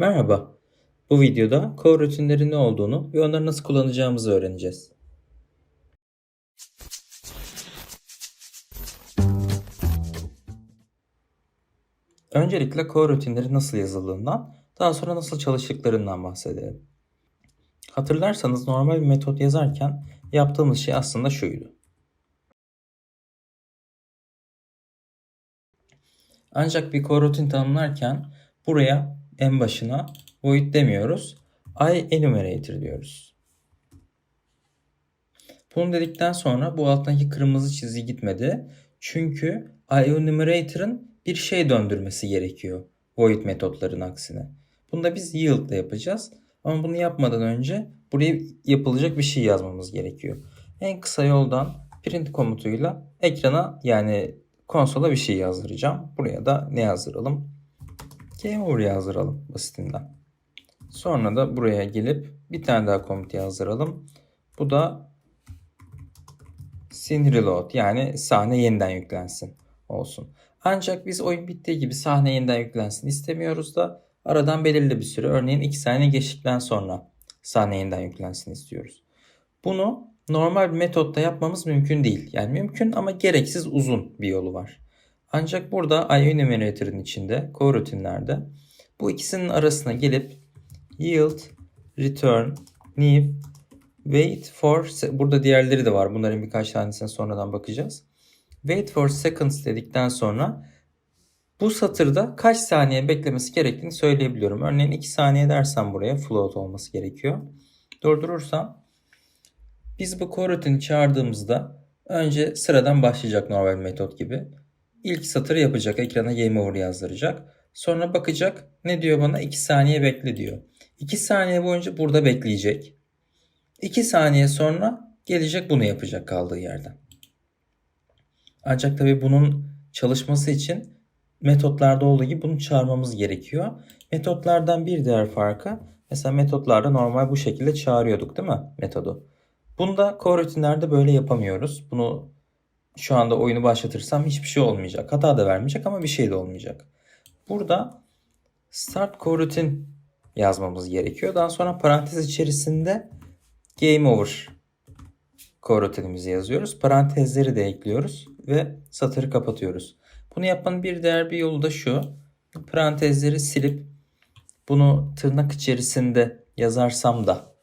Merhaba. Bu videoda coroutines ne olduğunu ve onları nasıl kullanacağımızı öğreneceğiz. Öncelikle coroutines nasıl yazıldığından, daha sonra nasıl çalıştıklarından bahsedelim. Hatırlarsanız normal bir metot yazarken yaptığımız şey aslında şuydu. Ancak bir coroutine tanımlarken buraya en başına void demiyoruz. I enumerator diyoruz. Bunu dedikten sonra bu alttaki kırmızı çizgi gitmedi. Çünkü enumerator'ın bir şey döndürmesi gerekiyor. Void metotların aksine. Bunu da biz yield ile yapacağız. Ama bunu yapmadan önce buraya yapılacak bir şey yazmamız gerekiyor. En kısa yoldan print komutuyla ekrana yani konsola bir şey yazdıracağım. Buraya da ne yazdıralım? Game over yazdıralım basitinden. Sonra da buraya gelip bir tane daha komut yazdıralım. Bu da scene reload yani sahne yeniden yüklensin olsun. Ancak biz oyun bittiği gibi sahne yeniden yüklensin istemiyoruz da aradan belirli bir süre örneğin 2 saniye geçtikten sonra sahne yeniden yüklensin istiyoruz. Bunu normal bir metotta yapmamız mümkün değil. Yani mümkün ama gereksiz uzun bir yolu var. Ancak burada IOenumerator'ın içinde coroutine'lerde bu ikisinin arasına gelip yield, return, new, wait for burada diğerleri de var. Bunların birkaç tanesine sonradan bakacağız. Wait for seconds dedikten sonra bu satırda kaç saniye beklemesi gerektiğini söyleyebiliyorum. Örneğin 2 saniye dersem buraya float olması gerekiyor. Durdurursam biz bu coroutine'i çağırdığımızda önce sıradan başlayacak normal metot gibi. İlk satırı yapacak. Ekrana game over yazdıracak. Sonra bakacak. Ne diyor bana? 2 saniye bekle diyor. 2 saniye boyunca burada bekleyecek. 2 saniye sonra gelecek bunu yapacak kaldığı yerden. Ancak tabii bunun çalışması için metotlarda olduğu gibi bunu çağırmamız gerekiyor. Metotlardan bir diğer farkı mesela metotlarda normal bu şekilde çağırıyorduk değil mi metodu? Bunda coroutine'lerde böyle yapamıyoruz. Bunu şu anda oyunu başlatırsam hiçbir şey olmayacak. Hata da vermeyecek ama bir şey de olmayacak. Burada start coroutine yazmamız gerekiyor. Daha sonra parantez içerisinde game over coroutine'imizi yazıyoruz. Parantezleri de ekliyoruz ve satırı kapatıyoruz. Bunu yapmanın bir diğer bir yolu da şu. Parantezleri silip bunu tırnak içerisinde yazarsam da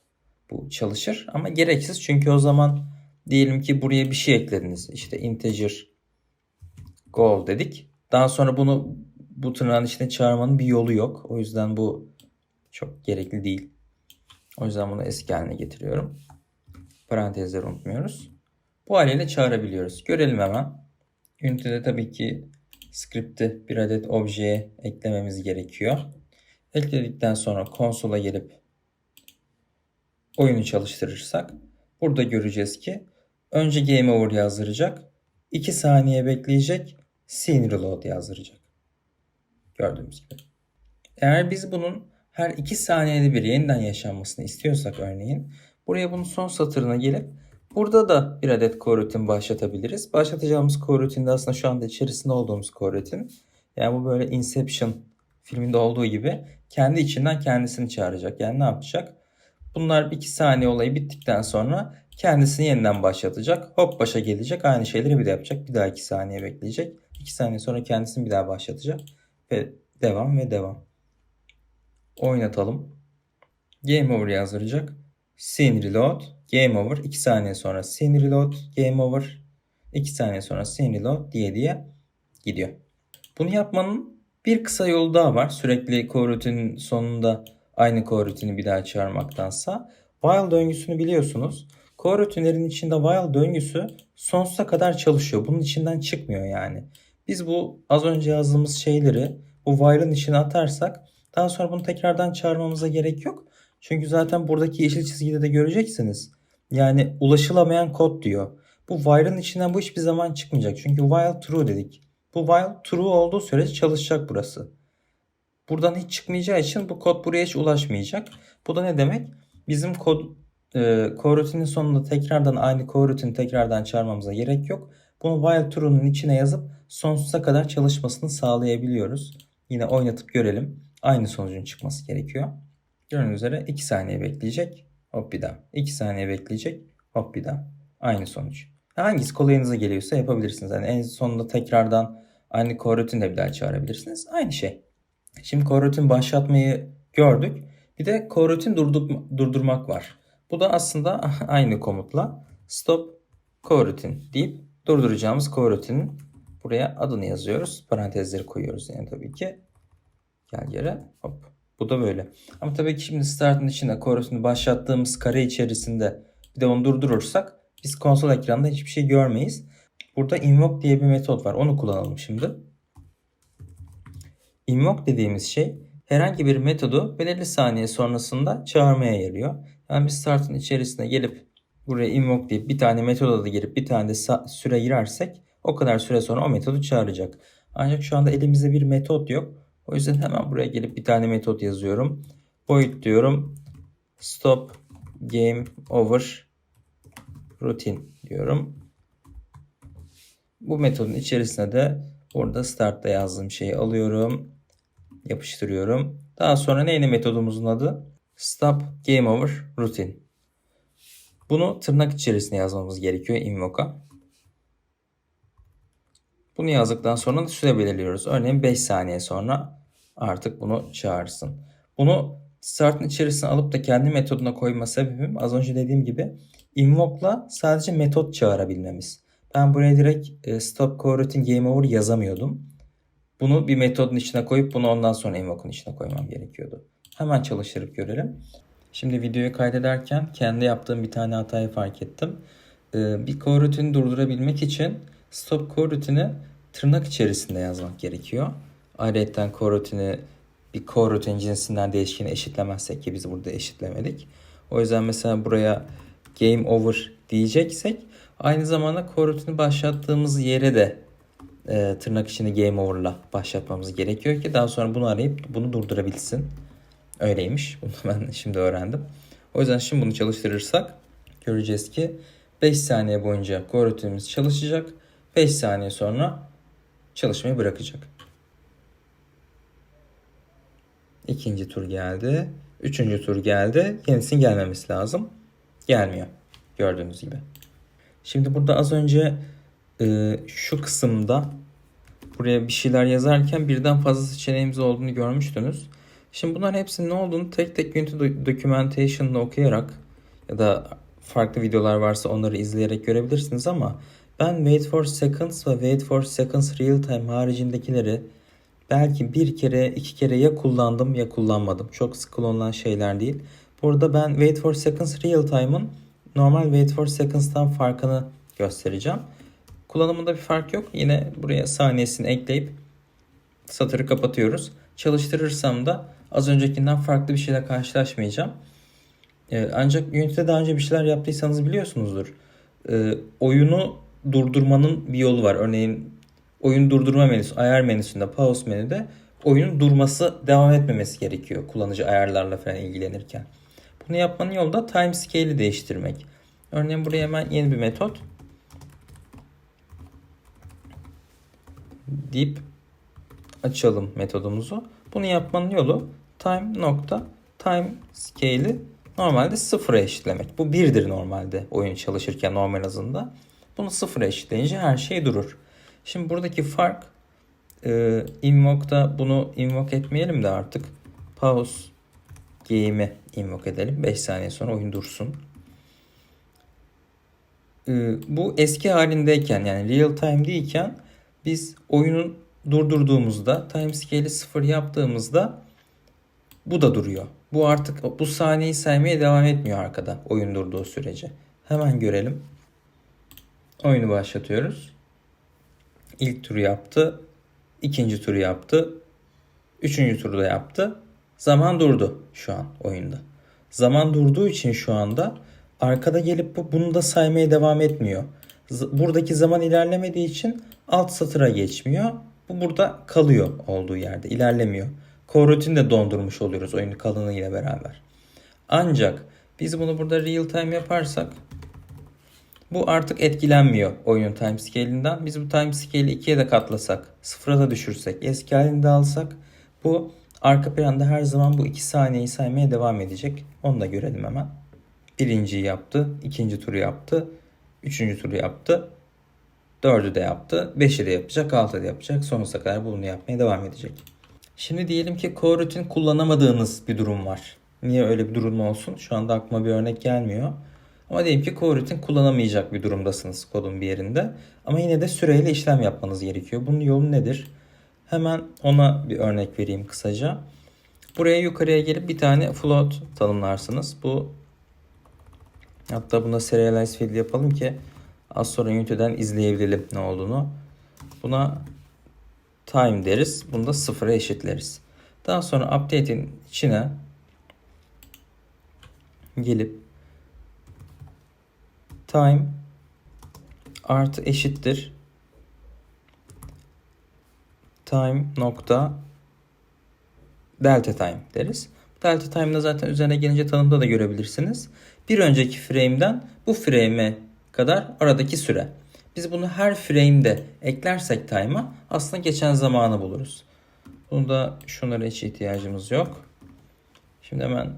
bu çalışır. Ama gereksiz çünkü o zaman diyelim ki buraya bir şey eklediniz. İşte integer goal dedik. Daha sonra bunu bu tırnağın içine çağırmanın bir yolu yok. O yüzden bu çok gerekli değil. O yüzden bunu eski haline getiriyorum. Parantezleri unutmuyoruz. Bu haliyle çağırabiliyoruz. Görelim hemen. Unity'de tabii ki script'i bir adet objeye eklememiz gerekiyor. Ekledikten sonra konsola gelip oyunu çalıştırırsak burada göreceğiz ki önce game over yazdıracak. 2 saniye bekleyecek. Scene reload yazdıracak. Gördüğümüz gibi. Eğer biz bunun her 2 saniyede bir yeniden yaşanmasını istiyorsak örneğin buraya bunun son satırına gelip burada da bir adet coroutine başlatabiliriz. Başlatacağımız coroutine de aslında şu anda içerisinde olduğumuz coroutine. Yani bu böyle Inception filminde olduğu gibi kendi içinden kendisini çağıracak. Yani ne yapacak? Bunlar 2 saniye olayı bittikten sonra kendisini yeniden başlatacak. Hop başa gelecek. Aynı şeyleri bir de yapacak. Bir daha 2 saniye bekleyecek. 2 saniye sonra kendisini bir daha başlatacak. Ve devam ve devam. Oynatalım. Game over yazdıracak. Scene reload. Game over. 2 saniye sonra scene reload. Game over. 2 saniye sonra scene reload diye diye gidiyor. Bunu yapmanın bir kısa yolu daha var. Sürekli coroutine sonunda aynı coroutine'i bir daha çağırmaktansa. While döngüsünü biliyorsunuz. Coroutine'lerin içinde while döngüsü sonsuza kadar çalışıyor. Bunun içinden çıkmıyor yani. Biz bu az önce yazdığımız şeyleri bu while'ın içine atarsak daha sonra bunu tekrardan çağırmamıza gerek yok. Çünkü zaten buradaki yeşil çizgide de göreceksiniz. Yani ulaşılamayan kod diyor. Bu while'ın içinden bu hiçbir zaman çıkmayacak. Çünkü while true dedik. Bu while true olduğu sürece çalışacak burası. Buradan hiç çıkmayacağı için bu kod buraya hiç ulaşmayacak. Bu da ne demek? Bizim kod e, coroutine'in sonunda tekrardan aynı coroutine tekrardan çağırmamıza gerek yok. Bunu while true'nun içine yazıp sonsuza kadar çalışmasını sağlayabiliyoruz. Yine oynatıp görelim. aynı sonucun çıkması gerekiyor. Gördüğünüz üzere 2 saniye bekleyecek. Hop bir daha. 2 saniye bekleyecek. Hop bir daha. Aynı sonuç. Hangisi kolayınıza geliyorsa yapabilirsiniz. Yani en sonunda tekrardan aynı coroutine de bir daha çağırabilirsiniz. Aynı şey. Şimdi coroutine başlatmayı gördük. Bir de coroutine durdurma, durdurmak var. Bu da aslında aynı komutla stop coroutine deyip durduracağımız coroutine'in buraya adını yazıyoruz. Parantezleri koyuyoruz yani tabii ki. Gel yere hop. Bu da böyle. Ama tabii ki şimdi startın içinde coroutine'i başlattığımız kare içerisinde bir de onu durdurursak biz konsol ekranında hiçbir şey görmeyiz. Burada invoke diye bir metot var. Onu kullanalım şimdi. Invoke dediğimiz şey herhangi bir metodu belirli saniye sonrasında çağırmaya yarıyor. Yani biz startın içerisine gelip buraya invoke deyip bir tane metoda da girip bir tane de süre girersek o kadar süre sonra o metodu çağıracak. Ancak şu anda elimizde bir metot yok. O yüzden hemen buraya gelip bir tane metot yazıyorum. Void diyorum. Stop game over routine diyorum. Bu metodun içerisine de burada start'ta yazdığım şeyi alıyorum. Yapıştırıyorum. Daha sonra neydi metodumuzun adı? Stop game over routine. Bunu tırnak içerisine yazmamız gerekiyor invoke'a. Bunu yazdıktan sonra da süre belirliyoruz. Örneğin 5 saniye sonra artık bunu çağırsın. Bunu start'ın içerisine alıp da kendi metoduna koyma sebebim az önce dediğim gibi invoke'la sadece metot çağırabilmemiz. Ben buraya direkt e, stop coroutine game over yazamıyordum. Bunu bir metodun içine koyup bunu ondan sonra invoke'un içine koymam gerekiyordu. Hemen çalıştırıp görelim. Şimdi videoyu kaydederken kendi yaptığım bir tane hatayı fark ettim. E, bir coroutine'i durdurabilmek için stop coroutine'i tırnak içerisinde yazmak gerekiyor. Ayrıca coroutine'i bir coroutine cinsinden değişkeni eşitlemezsek ki biz burada eşitlemedik. O yüzden mesela buraya game over diyeceksek aynı zamanda coroutine'i başlattığımız yere de e, tırnak içinde game over'la başlatmamız gerekiyor ki daha sonra bunu arayıp bunu durdurabilsin. Öyleymiş. Bunu ben şimdi öğrendim. O yüzden şimdi bunu çalıştırırsak göreceğiz ki 5 saniye boyunca coroutine'imiz çalışacak. 5 saniye sonra çalışmayı bırakacak. İkinci tur geldi. Üçüncü tur geldi. Yenisinin gelmemesi lazım. Gelmiyor. Gördüğünüz gibi. Şimdi burada az önce e, şu kısımda buraya bir şeyler yazarken birden fazla seçeneğimiz olduğunu görmüştünüz. Şimdi bunların hepsinin ne olduğunu tek tek Unity Documentation'da okuyarak ya da farklı videolar varsa onları izleyerek görebilirsiniz ama ben wait for seconds ve wait for seconds real time haricindekileri belki bir kere iki kere ya kullandım ya kullanmadım. Çok sık kullanılan şeyler değil. Burada ben wait for seconds real time'ın normal wait for seconds'tan farkını göstereceğim. Kullanımında bir fark yok. Yine buraya saniyesini ekleyip satırı kapatıyoruz. Çalıştırırsam da az öncekinden farklı bir şeyle karşılaşmayacağım. Ee, ancak Unity'de daha önce bir şeyler yaptıysanız biliyorsunuzdur. Ee, oyunu durdurmanın bir yolu var. Örneğin oyun durdurma menüsü, ayar menüsünde, pause menüde oyunun durması devam etmemesi gerekiyor kullanıcı ayarlarla falan ilgilenirken. Bunu yapmanın yolu da time scale'i değiştirmek. Örneğin buraya hemen yeni bir metot deyip açalım metodumuzu. Bunu yapmanın yolu time nokta time scale'i normalde sıfıra eşitlemek. Bu birdir normalde oyun çalışırken normal hızında. Bunu sıfıra eşitleyince her şey durur. Şimdi buradaki fark e, invoke'da bunu invoke etmeyelim de artık pause game'i invoke edelim. 5 saniye sonra oyun dursun. E, bu eski halindeyken yani real time değilken biz oyunun durdurduğumuzda time scale'i sıfır yaptığımızda bu da duruyor. Bu artık bu saniyeyi saymaya devam etmiyor arkada oyun durduğu sürece. Hemen görelim. Oyunu başlatıyoruz. İlk turu yaptı. ikinci turu yaptı. Üçüncü turu da yaptı. Zaman durdu şu an oyunda. Zaman durduğu için şu anda arkada gelip bu bunu da saymaya devam etmiyor. Buradaki zaman ilerlemediği için alt satıra geçmiyor. Bu burada kalıyor olduğu yerde. ilerlemiyor. Coroutine de dondurmuş oluyoruz oyunun kalınlığı ile beraber. Ancak biz bunu burada real time yaparsak bu artık etkilenmiyor oyunun time scale'inden. Biz bu time scale'i ikiye de katlasak, sıfıra da düşürsek, eski halinde alsak bu Arka planda her zaman bu 2 saniyeyi saymaya devam edecek. Onu da görelim hemen. Birinciyi yaptı, ikinci turu yaptı, üçüncü turu yaptı, dördü de yaptı, beşi de yapacak, altı da yapacak. Sonsuza kadar bunu yapmaya devam edecek. Şimdi diyelim ki coroutine kullanamadığınız bir durum var. Niye öyle bir durum olsun? Şu anda aklıma bir örnek gelmiyor. Ama diyelim ki coroutine kullanamayacak bir durumdasınız kodun bir yerinde. Ama yine de süreyle işlem yapmanız gerekiyor. Bunun yolu nedir? Hemen ona bir örnek vereyim kısaca. Buraya yukarıya gelip bir tane float tanımlarsınız. Bu hatta buna serialize field yapalım ki az sonra Unity'den izleyebilelim ne olduğunu. Buna time deriz. Bunu da sıfıra eşitleriz. Daha sonra update'in içine gelip time artı eşittir time nokta delta time deriz. Delta time'da zaten üzerine gelince tanımda da görebilirsiniz. Bir önceki frame'den bu frame'e kadar aradaki süre. Biz bunu her frame'de eklersek time'a aslında geçen zamanı buluruz. Bunda şunlara hiç ihtiyacımız yok. Şimdi hemen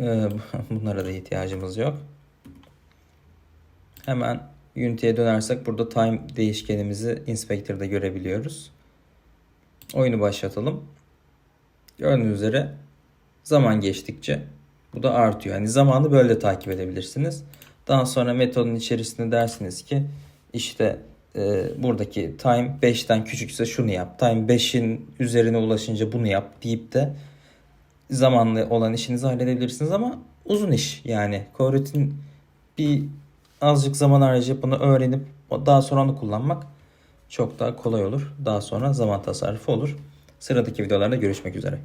e, bunlara da ihtiyacımız yok. Hemen Unity'ye dönersek burada time değişkenimizi inspector'da görebiliyoruz. Oyunu başlatalım. Gördüğünüz üzere zaman geçtikçe bu da artıyor. Yani zamanı böyle takip edebilirsiniz. Daha sonra metodun içerisinde dersiniz ki işte e, buradaki time 5'ten küçükse şunu yap. Time 5'in üzerine ulaşınca bunu yap deyip de zamanlı olan işinizi halledebilirsiniz ama uzun iş yani. Coroutine bir azıcık zaman harcayıp bunu öğrenip daha sonra onu kullanmak çok daha kolay olur. Daha sonra zaman tasarrufu olur. Sıradaki videolarda görüşmek üzere.